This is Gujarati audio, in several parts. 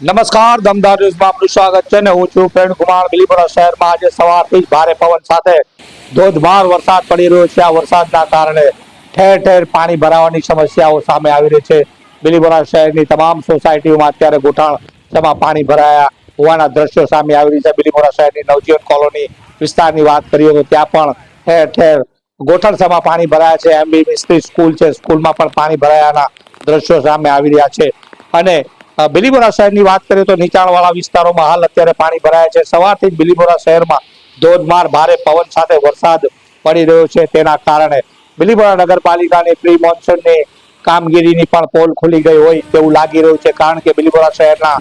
નમસ્કાર, દમદાર ન્યૂઝમાં આપનું સ્વાગત છે ને હું છું પ્રેમ કુમાર બિલીપુરા શહેરમાં આજે સવારથી જ ભારે પવન સાથે ધોધમાર વરસાદ પડી રહ્યો છે. આ વરસાદના કારણે ઠેર ઠેર પાણી ભરાવાની સમસ્યાઓ સામે આવી રહી છે. બિલીપુરા શહેરની તમામ સોસાયટીઓમાં અત્યારે ગોઠાણમાં પાણી ભરાયા હોવાના દ્રશ્યો સામે આવી રહી છે. બિલીપુરા શહેરની નવજીવન કોલોની વિસ્તારની વાત કરીએ તો ત્યાં પણ ઠેર ઠેર ગોઠણસમાં પાણી ભરાયા છે. એમબી મિસ્ત્રી સ્કૂલ છે. સ્કૂલમાં પણ પાણી ભરાયાના દ્રશ્યો સામે આવી રહ્યા છે. અને બિલીમોરા શહેરની વાત કરીએ તો નીચાણવાળા વિસ્તારોમાં હાલ અત્યારે પાણી ભરાયા છે. સવારથી જ બિલીમોરા શહેરમાં ધોધમાર ભારે પવન સાથે વરસાદ પડી રહ્યો છે. તેના કારણે બિલીમોરા નગરપાલિકાની પ્રી મોન્સૂનની કામગીરીની પણ પોલ ખુલી ગઈ હોય તેવું લાગી રહ્યું છે. કારણ કે બિલીમોરા શહેરના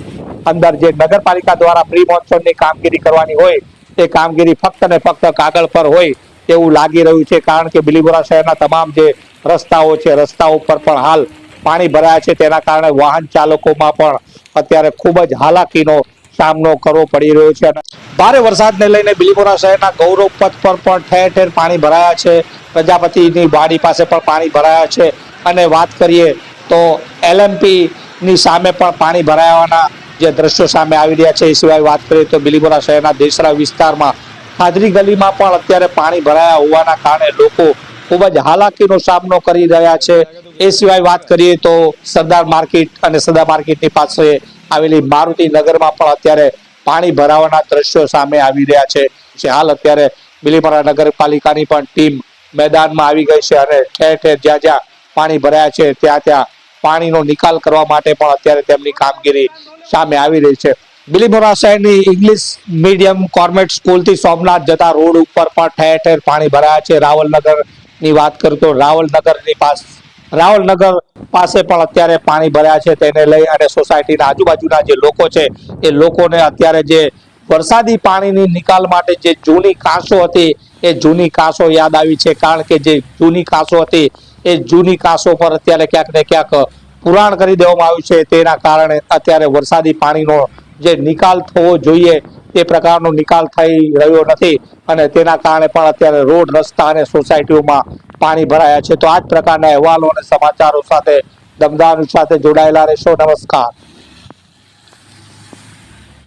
અંદર જે નગરપાલિકા દ્વારા પ્રી મોન્સૂનની કામગીરી કરવાની હોય, તે કામગીરી ફક્ત ને ફક્ત કાગળ પર હોય તેવું લાગી રહ્યું છે. કારણ કે બિલીમોરા શહેરના તમામ જે રસ્તાઓ છે રસ્તાઓ પર પણ હાલ પાણી ભરાયા છે. તેના કારણે વાહન ચાલકોમાં પણ અત્યારે ખૂબ જ હાલાકીનો સામનો કરવો પડી રહ્યો છે. અને ભારે વરસાદને લઈને બિલીમોરા શહેરના ગૌરવ પથ પર પણ ઠેર ઠેર પાણી ભરાયા છે. પ્રજાપતિની વાડી પાસે પણ પાણી ભરાયા છે. અને વાત કરીએ તો એલએમપીની સામે પણ પાણી ભરાયાના જે દ્રશ્યો સામે આવી રહ્યા છે. એ સિવાય વાત કરીએ તો બિલીમોરા શહેરના દેસરા વિસ્તારમાં હાજરી ગલીમાં પણ અત્યારે પાણી ભરાયા હોવાના કારણે લોકો ખૂબ જ હાલાકીનો સામનો કરી રહ્યા છે. એ સિવાય વાત કરીએ તો સરદાર માર્કેટ અને સરદાર માર્કેટની પાસે આવેલી મારુતિ નગરમાં પણ અત્યારે પાણી ભરાવાના દ્રશ્યો સામે આવી રહ્યા છે. જે હાલ અત્યારે બિલીમોરા નગરપાલિકાની પણ ટીમ મેદાનમાં આવી ગઈ છે અને ઠેર ઠેર જ્યાં જ્યાં પાણી ભરાયા છે, ત્યાં ત્યાં પાણીનો નિકાલ કરવા માટે પણ અત્યારે તેમની કામગીરી સામે આવી રહી છે. બિલીમોરા શહેરની ઇંગ્લિશ મીડિયમ કોર્મેટ સ્કૂલથી સોમનાથ જતા રોડ ઉપર પણ ઠેર ઠેર પાણી ભરાયા છે. રાવલનગરની વાત કરું તો રાવલનગરની પાસ રાવલનગર પાસે પણ અત્યારે પાણી ભરાયા છે. તેને લઈ અને સોસાયટીના આજુબાજુના જે લોકો છે, એ લોકોને અત્યારે જે વરસાદી પાણીની નિકાલ માટે જે જૂની કાંસો હતી, એ જૂની કાંસો યાદ આવી છે. કારણ કે જે જૂની કાંસો હતી, એ જૂની કાંસો પર અત્યારે ક્યાંક ને ક્યાંક પુરાણ કરી દેવામાં આવ્યું છે. તેના કારણે અત્યારે વરસાદી પાણીનો જે નિકાલ થવો જોઈએ તે પ્રકારનો નિકાલ થઈ રહ્યો નથી. અને તેના કારણે પણ અત્યારે રોડ, રસ્તા અને સોસાયટીઓમાં પાણી ભરાયા છે. તો આ જ પ્રકારના અહેવાલો અને સમાચારો સાથે દમદાર સાથે જોડાયેલા રહેશો. નમસ્કાર.